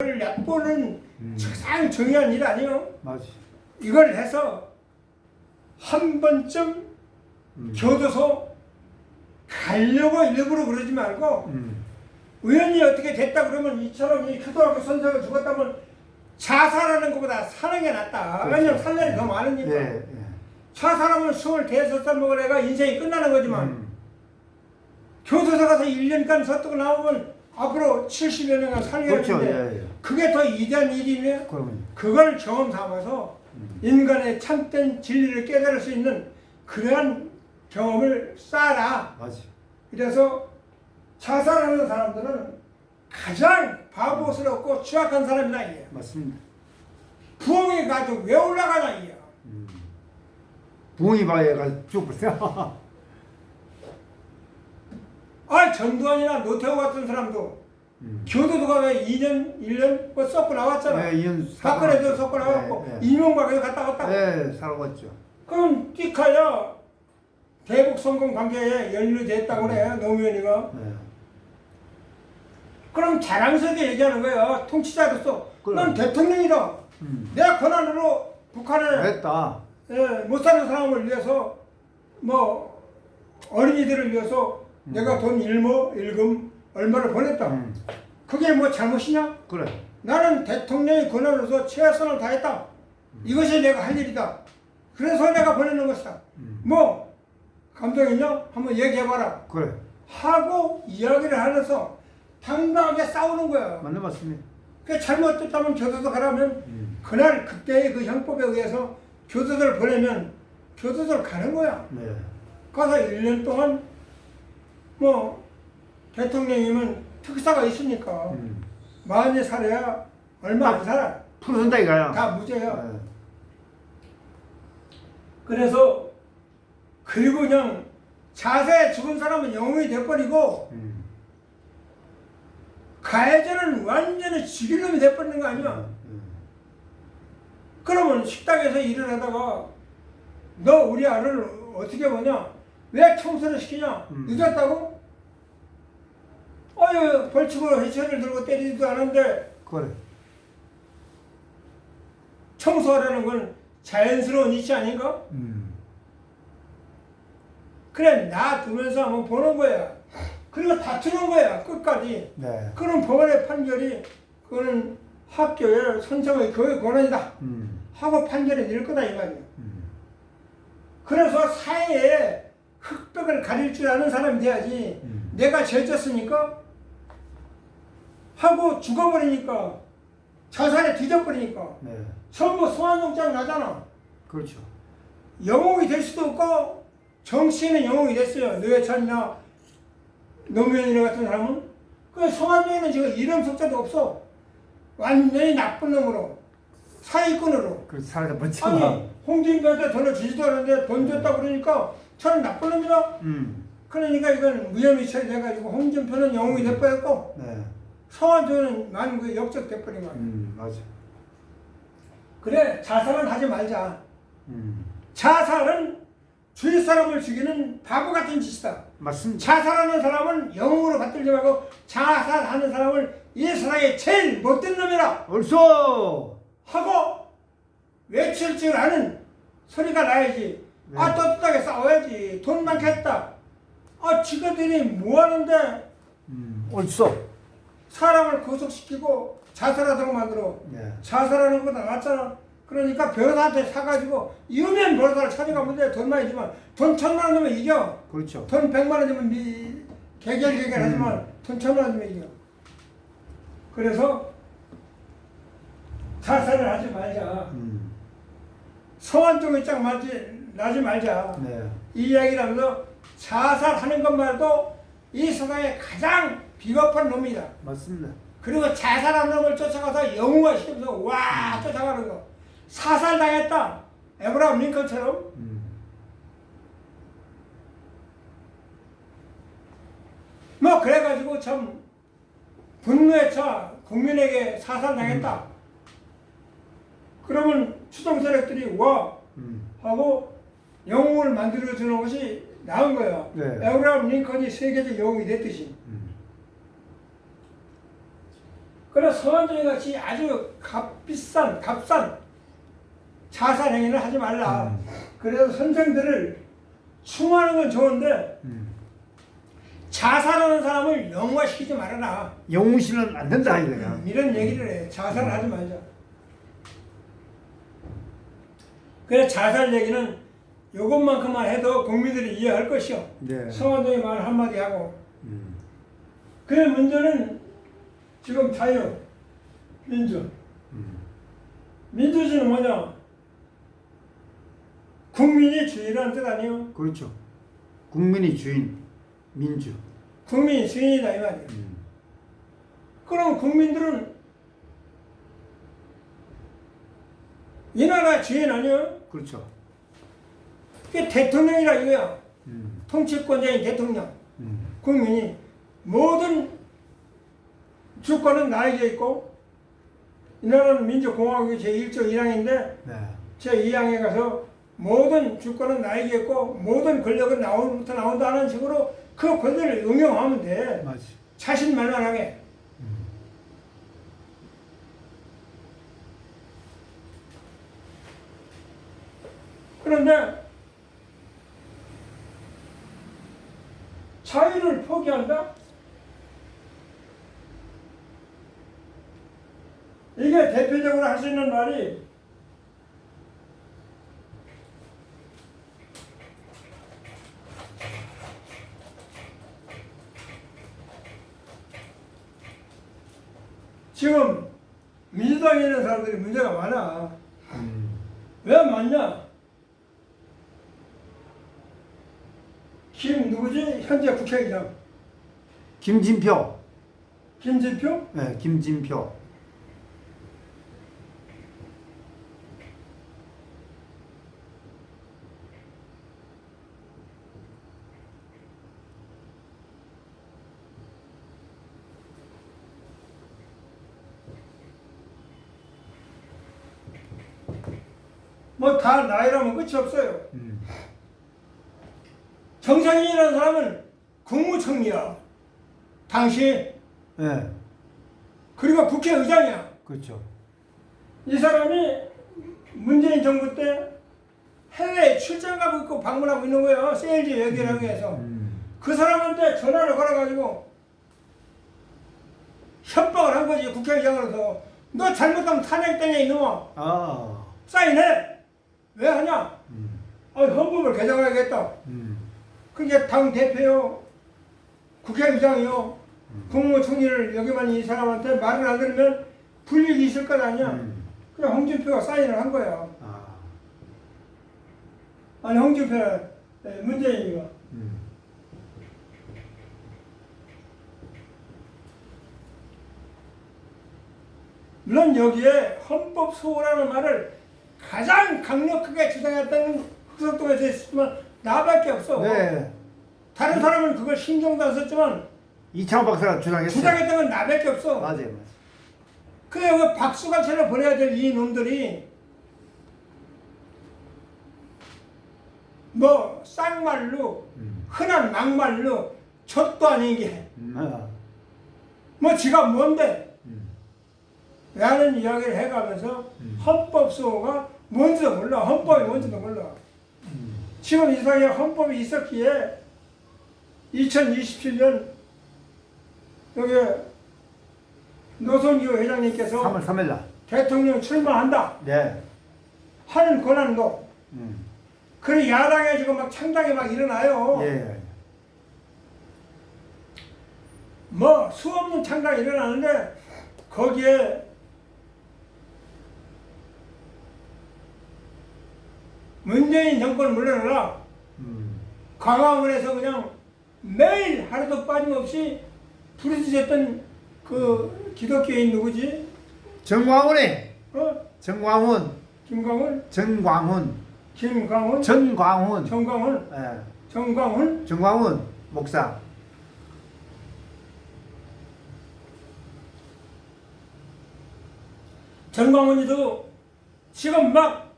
이걸 얕보는 음. 가장 중요한 일 아니에요? 맞아. 이걸 해서 한 번쯤 음. 교도소 가려고 일부러 그러지 말고 음. 우연히 어떻게 됐다 그러면 이처럼 이 초등학교 선생가 죽었다면 자살하는 것보다 사는 게 낫다. 그렇죠. 왜냐면 살 날이 더 많으니까. 예, 예. 자살하면 25살 먹은 애가 인생이 끝나는 거지만 음. 교도소 가서 1년간 서뜨고 나오면 앞으로 70여 년간 살게 그렇죠. 되는데 예, 예. 그게 더 이대한 일이며 그러면 그걸 경험 삼아서 음. 인간의 참된 진리를 깨달을 수 있는 그러한 경험을 쌓아라. 맞아. 그래서 자살하는 사람들은 가장 바보스럽고 취약한 사람이다 이게. 맞습니다. 부엉이 가도 왜 올라가냐 이게. 음. 부엉이 바위가 죽었어요. 아 전두환이나 노태우 같은 사람도 음. 교도소가 왜 2년, 1년 뭐 썩고 나왔잖아. 예, 이현 박근혜도 썩고 나왔고 예, 예. 이명박에도 갔다 왔다. 예, 살아갔죠. 그럼 띠카야 대북 성공 관계에 연루됐다고 그래 노무현이가. 예. 그럼 자랑스럽게 얘기하는 거야. 통치자로서 그래. 난 대통령이다. 음. 내 권한으로 북한에 했다. 예, 못 사는 사람을 위해서 뭐 어린이들을 위해서 음. 내가 돈 일모 일금 얼마를 보냈다. 음. 그게 뭐 잘못이냐? 그래. 나는 대통령의 권한으로서 최선을 다했다. 이것이 내가 할 일이다. 그래서 내가 보내는 것이다. 음. 뭐 감정 있냐? 한번 얘기해봐라. 그래. 하고 이야기를 하면서 당당하게 싸우는 거야. 맞는 맞습니다. 그 잘못됐다면 교도소 가라면 음. 그날 그때의 그 형법에 의해서 교도소를 보내면 교도소를 가는 거야. 네. 가서 1년 동안 뭐 대통령이면 특사가 있으니까 음. 많이 살아야 얼마 안 살아. 풀어준다 이거야. 다 무죄야. 예. 그래서 그리고 그냥 자세에 죽은 사람은 영웅이 돼버리고 음. 가해자는 완전히 죽일 놈이 돼버리는 거 아니야. 음. 그러면 식당에서 일을 하다가 너 우리 아를 어떻게 보냐? 왜 청소를 시키냐? 음. 늦었다고? 어휴 벌칙으로 회초리를 들고 때리지도 않은데 그래. 청소하라는 건 자연스러운 이치 아닌가? 음. 그래 놔두면서 한번 보는 거야. 그리고 다투는 거야 끝까지. 네. 그런 법원의 판결이 그거는 학교의 선생의 교육 권한이다 음. 하고 판결이 낼 거다 이 말이야. 음. 그래서 사회에 흑백을 가릴 줄 아는 사람이 돼야지. 음. 내가 죄 졌으니까 하고 죽어버리니까 자살에 뒤져버리니까 네. 전부 소환영장 나잖아. 그렇죠. 영웅이 될 수도 없고 정치인은 영웅이 됐어요. 노회찬이나 노무현이나 같은 사람은 그 송환영에는 지금 이름 석자도 없어. 완전히 나쁜 놈으로 사기꾼으로. 그 살아다 아니 번쩍. 홍준표한테 돈을 주지도 않았는데 돈 줬다 그러니까 저는 나쁜 놈이다. 음. 그러니까 이건 무혐의 처리돼가지고 홍준표는 영웅이 돼버렸고 네. 성환조는 만국에 역적 돼버린 거야. 음. 맞아. 그래 자살은 하지 말자. 음. 자살은 주위 사람을 죽이는 바보 같은 짓이다. 맞습니다. 자살하는 사람은 영웅으로 받들지 말고 자살하는 사람을 이 세상에 제일 못된 놈이라 얼쏘. 하고 외칠 줄 아는 소리가 나야지. 네. 아 떳떳하게 싸워야지. 돈 많겠다. 아 지그들이 뭐 하는데 음. 얼쏘. 사람을 구속시키고 자살하도록 만들어. 네. 자살하는 거보다 낫잖아. 그러니까 변호사한테 사가지고 이으면 변호사를 찾아가면 돼. 돈 많이 주면. 돈 천만 원 주면 이겨. 그렇죠. 돈 백만 원 주면 미, 개결 개결 하지만 음. 돈 천만 원 주면 이겨. 그래서 자살을 하지 말자. 음. 성환종 입장 말지, 나지 말자. 네. 이 이야기를 하면서 자살하는 것만도 이 세상에 가장 비겁한 놈이다. 맞습니다. 그리고 자살한 놈을 쫓아가서 영웅화 시키면서 와 쫓아가는 거. 사살 당했다. 에브라함 링컨처럼 음. 뭐 그래가지고 참 분노에 차 국민에게 사살 당했다. 그러면 추종 세력들이 와 음. 하고 영웅을 만들어 주는 것이 나은 거예요. 네. 에브라함 링컨이 세계적 영웅이 됐듯이. 음. 그래서 서한정이 같이 아주 값비싼 값싼 자살 행위를 하지 말라. 음. 그래서 선생들을 충하는 건 좋은데 음. 자살하는 사람을 영화시키지 말아라. 영웅시는 안 된다 이거야. 음, 이런 얘기를 해. 자살을 하지 말자. 그래 자살 얘기는 요것만큼만 해도 국민들이 이해할 것이요. 네. 성화동이 말 한마디 하고. 음. 그래 문제는 지금 자유, 민주. 음. 민주주의는 뭐냐? 국민이 주인이라는 뜻 아니에요? 그렇죠. 국민이 주인, 민주. 국민이 주인이다 이 말이에요. 음. 그럼 국민들은 이 나라 주인 아니에요? 그렇죠. 그게 대통령이라 이거야. 음. 통치권자인 대통령. 음. 국민이 모든 주권은 나에게 있고 이 나라는 민주공화국의 제1조 1항인데 네. 제2항에 가서 모든 주권은 나에게 있고 모든 권력은 나오부터 나온다는 식으로 그 권리를 응용하면 돼. 맞지. 자신만만 하게. 그런데 자유를 포기한다? 이게 대표적으로 할 수 있는 말이 지금 민주당에 있는 사람들이 문제가 많아. 음. 왜 많냐? 김 누구지? 현재 국회의장 김진표. 김진표? 네, 김진표. 뭐 다 나이라면 끝이 없어요. 음. 정상인이라는 사람은 국무총리야. 당시 네, 그리고 국회의장이야. 그렇죠. 이 사람이 문재인 정부 때 해외에 출장 가고 있고 방문하고 있는 거예요. 세일즈 여기라고 해서. 음. 그 사람한테 전화를 걸어가지고 협박을 한 거지 국회의장으로서 너 잘못하면 탄핵당해 이놈아 아. 사인해 왜 하냐 음. 아, 헌법을 개정해야겠다 음. 그게 당 대표요 국회의장이요 국무총리를 여기만 이 사람한테 말을 안 들으면 불이익이 있을 것 아니야 음. 그래 홍준표가 사인을 한 거야 아. 아니 홍준표는 에, 문재인이가 음. 물론 여기에 헌법 소호라는 말을 가장 강력하게 주장했다는 흑석동에서 있었지만 나밖에 없어. 네. 다른 사람은 그걸 신경도 안 썼지만 이창호 박사가 주장했어요. 주장했던 건 나밖에 없어. 맞아요, 맞아요. 그래 그 박수갈채를 보내야 될 이 놈들이 뭐 쌍말로 음. 흔한 막말로 젖도 아닌 게뭐 음. 아. 지가 뭔데 음. 라는 이야기를 해가면서 음. 헌법 수호가 뭔지도 몰라 헌법이 뭔지도 몰라 음. 지금 이상의 헌법이 있었기에 2027년 여기 노선기호 회장님께서 3월 3일 날. 대통령 출마한다 네. 하는 권한도 음. 그래 야당에 지금 막 창당이 막 일어나요 예. 뭐 수없는 창당이 일어나는데 거기에 문재인 정권 물러나라 음. 광화문에서 그냥 매일 하루도 빠짐없이 부르짖었던 그 기독교인 누구지? 정광훈이. 어? 정광훈. 김광훈? 정광훈. 김광훈? 전광훈. 정광훈? 예. 정광훈? 정광훈 목사. 전광훈이도 지금 막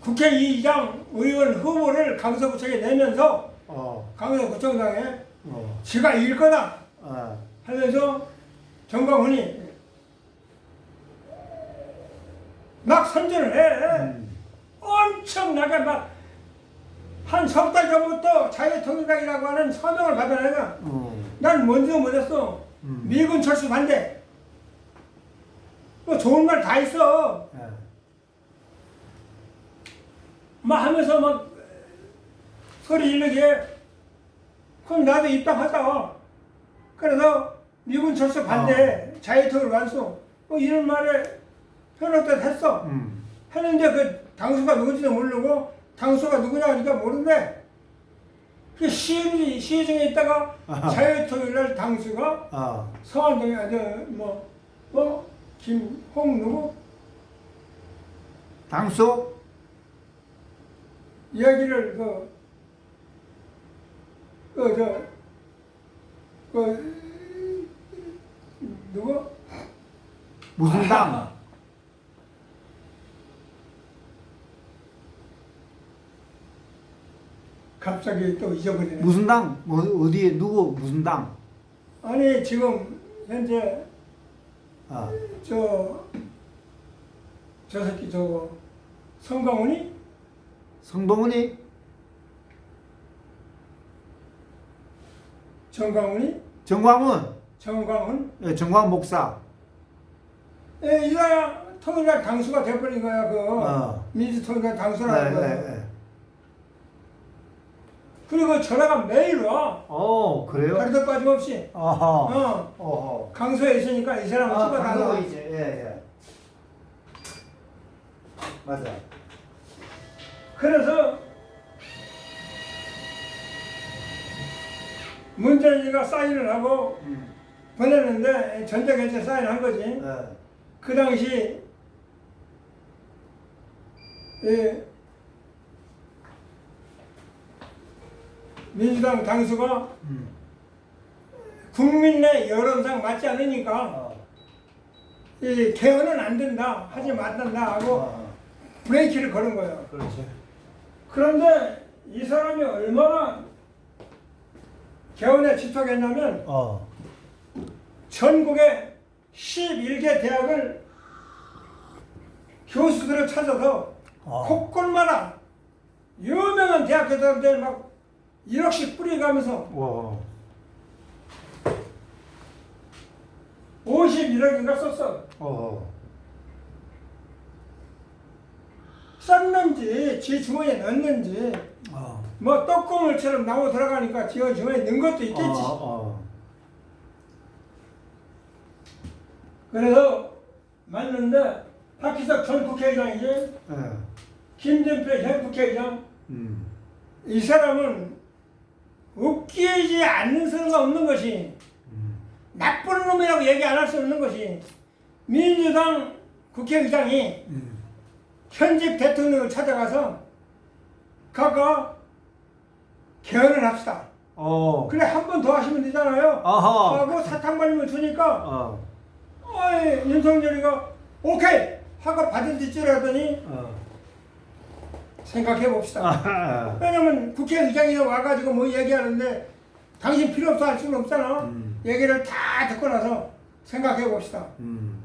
국회의장 의원 후보를 강서구청에 내면서 어. 강서구청장에 어. 지가 이길 거다 어. 하면서 정광훈이 막 선전을 해. 음. 엄청나게 막 한 석 달 전부터 자유통일당이라고 하는 서명을 받은 애가 어. 난 뭔지도 못했어. 음. 미군 철수 반대. 뭐 좋은 말 다 있어. 예. 막 하면서 막 소리 지르게 그럼 나도 입당하자. 그래서 미군 철수 반대, 자유통일 완수 뭐 이런 말에 현혹도 했어. 음. 했는데 그 당수가 누군지도 모르고 당수가 누구냐 하니까 모르는데 그 시, 시중에 있다가 아하. 자유통일날 당수가 어. 서한동에 아주 뭐 뭐 김홍 누구 당수? 이야기를 그, 그, 저, 그, 누구? 무슨 당? 갑자기 또 잊어버리네. 무슨 당? 뭐 어디에 누구 무슨 당? 아니, 지금, 현재, 어. 저, 저 새끼 저거, 성광훈이? 성동훈이? 정광훈이? 정광훈. 정광훈? 예, 정광훈 목사. 예, 이거야, 통일날 당수가 돼버린 거야, 그. 어. 민주통일날 예, 당수라는 거야. 예, 예. 그리고 전화가 매일 와. 어, 그래요? 하루도 빠짐없이. 어허. 어. 어허. 강서에 있으니까 이 사람을 아. 강서 이제 예, 예. 맞아. 그래서 문재인이가 사인을 하고 음. 보냈는데 전자결제 사인한 거지. 예. 그 당시 이 민주당 당수가 음. 국민 내 여론상 맞지 않으니까 어. 이 개헌은 안 된다 하지 말단다 하고 어. 브레이크를 거는 거예요. 그렇지. 그런데 이 사람이 얼마나 개헌에 집착했냐면 어. 전국의 11개 대학을 교수들을 찾아서 어. 곳곳마다 유명한 대학교들한테 막 1억씩 뿌려가면서 와. 51억인가 썼어. 어. 썼는지 지 주머니에 넣는지 어. 뭐 떡고물처럼 나무 들어가니까 지 주머니에 넣은 것도 있겠지. 어. 어. 그래서 맞는데 박희석 전 국회의장이지 예. 김진표 현 국회의장 음. 이 사람은 웃기지 않는 수가 없는 것이 음. 나쁜 놈이라고 얘기 안 할 수 없는 것이 민주당 국회의장이 음. 현직 대통령을 찾아가서 가가 개헌을 합시다. 어. 그래 한 번 더 하시면 되잖아요. 어허. 하고 사탕 발림을 주니까 어. 어이, 윤석열이가 오케이 하고 받아들지라더니 어. 생각해 봅시다. 아. 왜냐면 국회의장이 와가지고 뭐 얘기하는데 당신 필요 없어 할 수는 없잖아. 음. 얘기를 다 듣고 나서 생각해 봅시다. 음.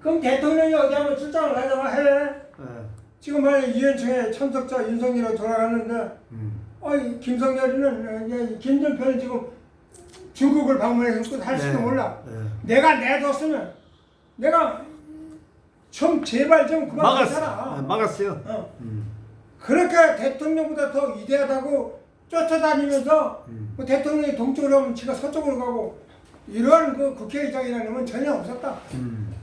그럼 대통령이 어디 한번 출장을 가자마 해. 예. 지금 만약 유엔청에 참석자 윤석열이 돌아갔는데 음. 어이 김성열이는 이제 김정편은 지금 중국을 방문해서 할 수도 네. 몰라. 예. 내가 내뒀으면 내가 좀 제발 좀 그만 막았어. 아, 막았어요. 어. 음. 그렇게 대통령보다 더 위대하다고 쫓아다니면서 음. 뭐 대통령이 동쪽으로 하면 지가 서쪽으로 가고 이러한 그 국회의장이라는 건 전혀 없었다. 음.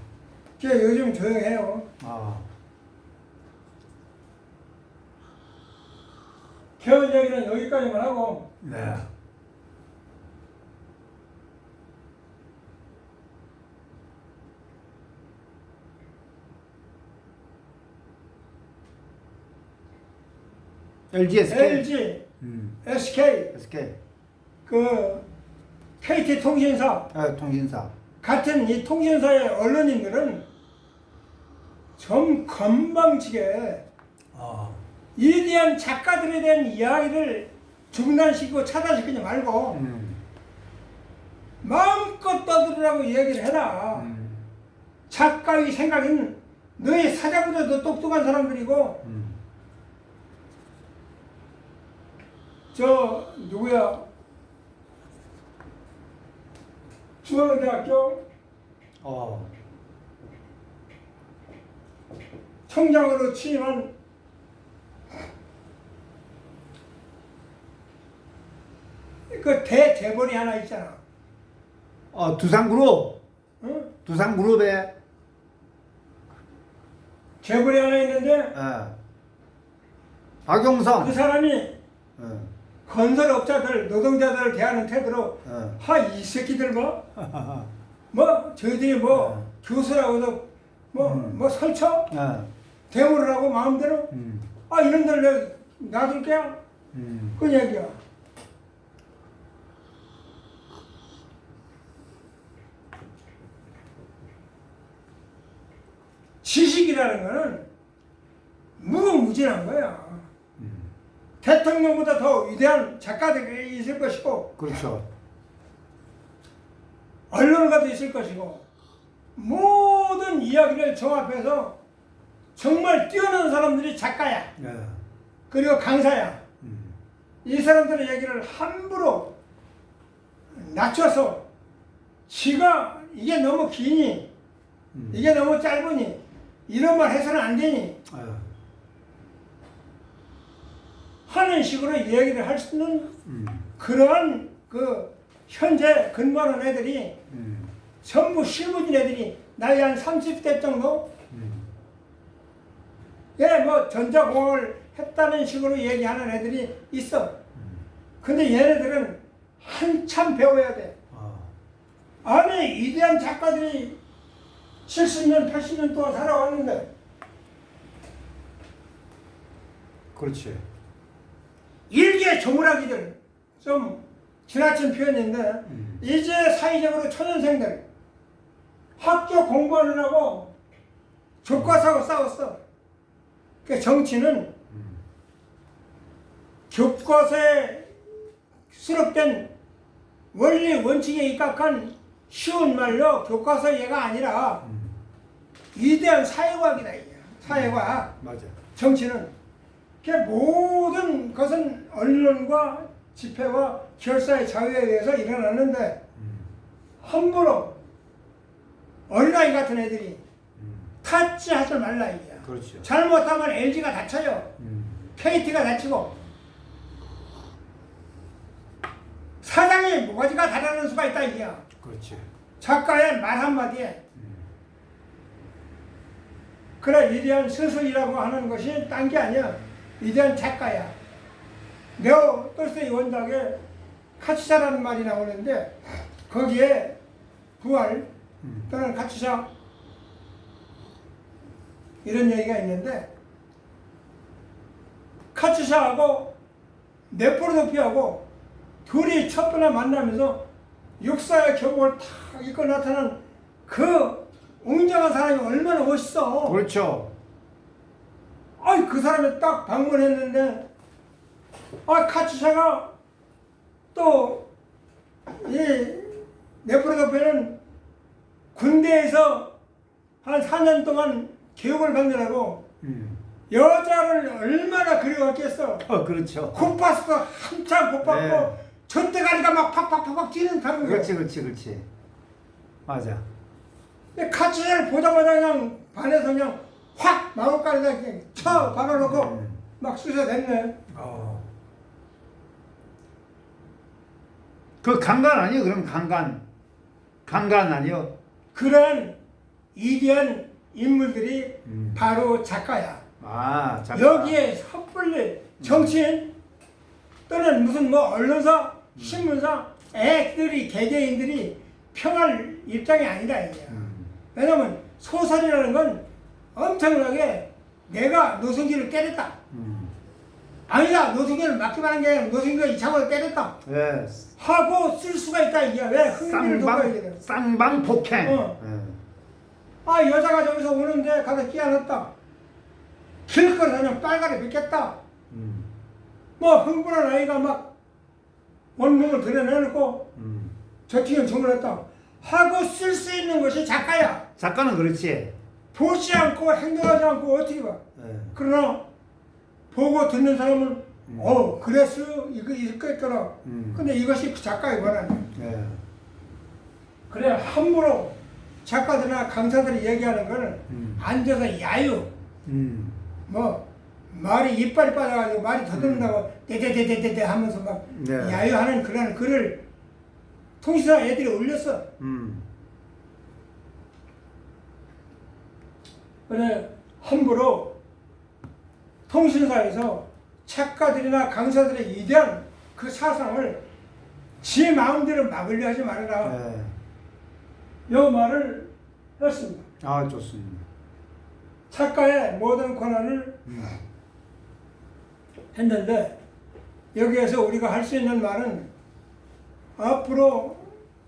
그게 요즘 조용해요. 아. 개헌 얘기는 여기까지만 하고 네. LG SK. LG, 음. SK, SK. 그 KT 통신사 아, 통신사. 같은 이 통신사의 언론인들은 좀 건방지게 아. 위대한 작가들에 대한 이야기를 중단시키고 차단시키지 말고 음. 마음껏 떠들으라고 얘기를 해라. 음. 작가의 생각은 너희 사자보다 더 똑똑한 사람들이고 음. 저 누구야 중앙대학교 어. 총장으로 취임한 그 대재벌이 하나 있잖아. 어, 두산그룹. 응? 두산그룹에 재벌이 하나 있는데 예. 박용성. 그 사람이 어. 건설업자들 노동자들을 대하는 태도로 어. 하이 새끼들 뭐 뭐 저희들이 뭐 어. 교수라고도 뭐 음. 뭐 설쳐 어. 대모를 하고 마음대로 음. 아 이놈들 내가 놔둘게요 음. 그 얘기야 지식이라는 거는 무궁무진한 거야 음. 대통령보다 더 위대한 작가들이 있을 것이고 그렇죠. 언론가도 있을 것이고 모든 이야기를 종합해서 정말 뛰어난 사람들이 작가야 예. 그리고 강사야 음. 이 사람들의 얘기를 함부로 낮춰서 지가 이게 너무 기니 음. 이게 너무 짧으니 이런 말 해서는 안 되니 어. 하는 식으로 얘기를 할 수 있는 음. 그러한 그 현재 근무하는 애들이 음. 전부 실무진 애들이 나이 한 30대 정도 음. 예, 뭐 전자공학을 했다는 식으로 얘기하는 애들이 있어. 음. 근데 얘네들은 한참 배워야 돼. 어. 안에 위대한 작가들이 70년, 80년 동안 살아왔는데 그렇지. 일개 조물하기들 좀 지나친 표현인데 음. 이제 사회적으로 초년생들 학교 공부하느라고 교과서하고 싸웠어. 그 정치는 음. 교과서에 수록된 원리 원칙에 입각한 쉬운 말로 교과서 얘가 아니라 음. 위대한 사회과학이다 이게 사회과학 맞아. 정치는 그 모든 것은 언론과 집회와 결사의 자유에 의해서 일어났는데 음. 함부로 어린아이 같은 애들이 음. 타치하지 말라 이게야 그렇죠. 잘못하면 LG가 다쳐요 음. KT가 다치고 사장이 모가지가 달아는 수가 있다 이게야 그렇지. 작가의 말 한마디에 음. 그래 위대한 스승이라고 하는 것이 딴 게 아니야 위대한 작가야 네오 떨스이 원작에 카츠샤라는 말이 나오는데 거기에 부활 음. 또는 카츠샤 이런 얘기가 있는데 카츠샤하고 네포르도피하고 둘이 첫 번에 만나면서 역사의 교복을 탁 입고 나타난 그 웅장한 사람이 얼마나 멋있어. 그렇죠. 아이 그 사람이 딱 방문했는데 아 카츠샤가 또이 네프로도페는 군대에서 한 4년 동안 교육을 받느라고 음. 여자를 얼마나 그리웠겠어. 어, 그렇죠. 콧바스도 한참 콧받고 네. 젖대가리가 막 팍팍팍팍 뛰는 타는 거야. 그렇지, 그렇지, 그렇지. 맞아. 근데 카츠샤를 보자마자 그냥 반해서 그냥 확 마구간에다 그냥 쳐 박아놓고 음. 막 쑤셔댔네. 어. 그 강간 아니요? 그럼 강간. 강간 아니요? 그런 위대한 인물들이 음. 바로 작가야. 아, 작가. 여기에 섣불리 정치인 또는 무슨 뭐 언론사, 신문사, 애들이 개개인들이 평할 입장이 아니다 이게. 음. 왜냐면 소설이라는 건 엄청나게 내가 노승기를 때렸다. 음. 아니다 노승기를 맞기만 한게 아니라 노승기가 이창호를 때렸다. 예. 하고 쓸 수가 있다 이게 왜 흥미를 돋아야 돼. 쌍방, 쌍방 폭행. 어. 예. 아 여자가 저기서 오는데 가서 끼어넣었다. 길거리에서 그냥 빨간에 비켰다. 음. 뭐 흥분한 아이가 막 원문을 드러내놓고 음. 저팅을 주문했다 하고 쓸 수 있는 것이 작가야 작가는 그렇지. 보지 않고 행동하지 않고 어떻게 봐 예. 그러나 보고 듣는 사람은 음. 어 그래서 이거 이거있더라 음. 근데 이것이 그 작가의 권한이야 예. 그래 함부로 작가들이나 강사들이 얘기하는 거는 음. 앉아서 야유 음. 뭐 말이 이빨이 빠져가지고 말이 더듬는다고 대대대대대대 하면서 막 네. 야유하는 그런 글을 통신사 애들이 올렸어. 음. 그래 함부로 통신사에서 작가들이나 강사들의 위대한 그 사상을 지 마음대로 막으려 하지 말아라. 예. 요 말을 했습니다. 아 좋습니다. 작가의 모든 권한을 음. 했는데 여기에서 우리가 할 수 있는 말은 앞으로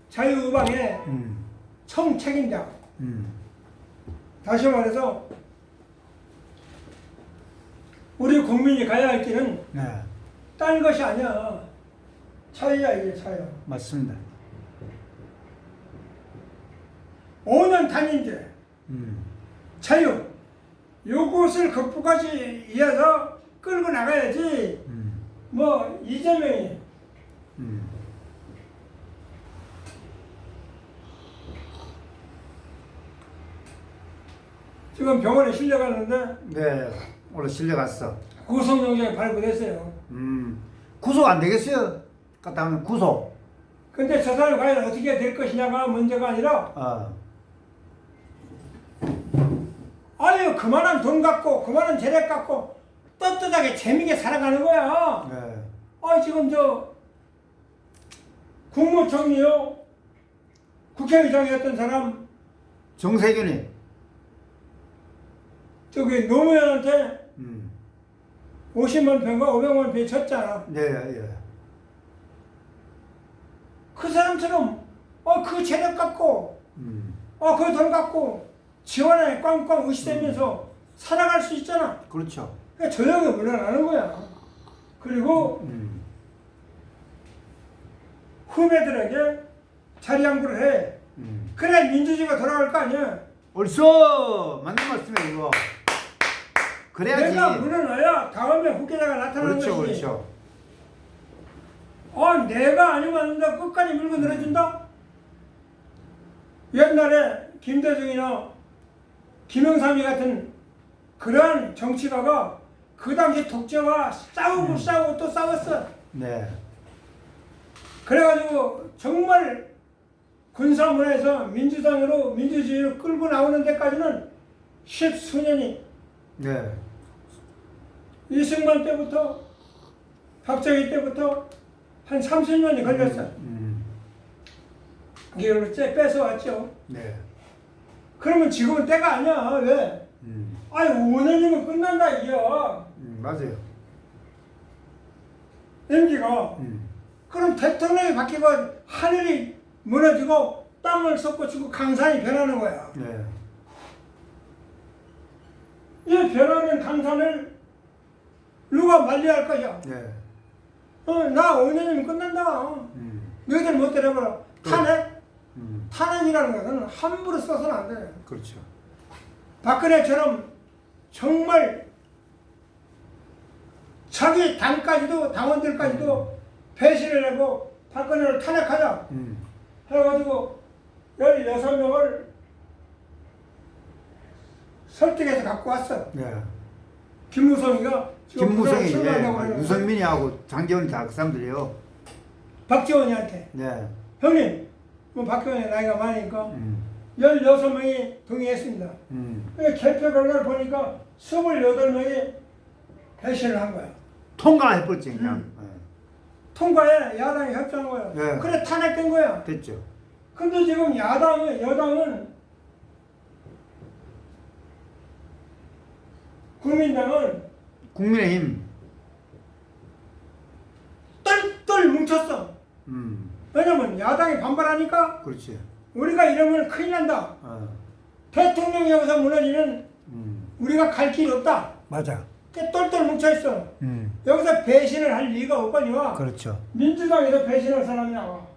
자유의방의 음. 총책임자 음. 다시 말해서 우리 국민이 가야 할 길은 네. 딴 것이 아니야 차이야 이게 차이야 맞습니다. 5년 단임제 음. 자유 요것을 극복하기 위해서 끌고 나가야지 음. 뭐 이재명이 지금 병원에 실려갔는데 네. 원래 실려갔어. 구속영장이 발부됐어요 음. 구속 안 되겠어요? 갔다 하면 구속. 근데 저 사람이 과연 어떻게 될 것이냐가 문제가 아니라 어. 아유 그만한 돈 갖고 그만한 재력 갖고 떳떳하게 재미있게 살아가는 거야 네. 아 지금 저 국무총리요 국회의장이었던 사람 정세균이. 저기 노무현한테 음. 50만 평과 500만 평 쳤잖아 네, 예. 그 사람처럼 어 그 재력 갖고 음. 어그 돈 갖고 지원에 꽝꽝 의시되면서 살아갈 수 있잖아 그렇죠. 그러니까 조용히 물러나는 거야 그리고 음. 후배들에게 자리 양보를 해 음. 그래 민주주의가 돌아갈 거 아니야 옳소! 맞는 말씀이에요, 이거. 그래야지. 내가 물러나야 다음에 후계자가 나타나는 그렇죠, 것이지 그렇죠. 어, 내가 아니면 너 끝까지 밀고 늘어준다? 옛날에 김대중이나 김영삼이 같은 그러한 정치가가 그 당시 독재와 싸우고 싸우고 또 싸웠어. 네. 그래가지고 정말 군사문화에서 민주당으로 민주주의로 끌고 나오는 데까지는 십수년이 네. 이승만 때부터 박정희 때부터 한 30년이 걸렸어. 음. 이걸 째 뺏어왔죠. 네. 그러면 지금은 때가 아니야. 왜? 음. 아니 5년이면 끝난다 이겨. 음, 맞아요. 임기가. 음. 그럼 대통령이 바뀌고 하늘이 무너지고 땅을 썩고치고 강산이 변하는 거야. 네. 이 변하는 강산을 누가 관리할 거야? 네. 어, 나 5년이면 끝난다. 음. 너희들 못 때려버려. 탄핵? 음. 탄핵이라는 것은 함부로 써서는 안 돼. 그렇죠. 박근혜처럼 정말 자기 당까지도 당원들까지도 배신을 하고 박근혜를 탄핵하자 음. 해가지고 16명을 설득해서 갖고 왔어. 네. 김무성이가 김무성이 예, 유선민이하고 장재원이 다 그 사람들이요. 박지원이한테 네. 형님 뭐 박지원이 나이가 많으니까 음. 16명이 동의했습니다. 음. 근데 개표 결과를 보니까 28명이 배신을 한 거야. 통과해버렸지 그냥. 음. 통과에 야당이 협조한 거야. 네. 그래 탄핵된 거야. 네. 됐죠. 근데 지금 야당이 여당은 국민당은 국민의힘. 똘똘 뭉쳤어. 음. 왜냐면 야당이 반발하니까 그렇지. 우리가 이러면 큰일 난다. 어. 대통령이 여기서 무너지면 음. 우리가 갈 길이 없다. 맞아. 똘똘 뭉쳐있어. 음. 여기서 배신을 할 리가 없거니와 그렇죠. 민주당에서 배신할 사람이 나와.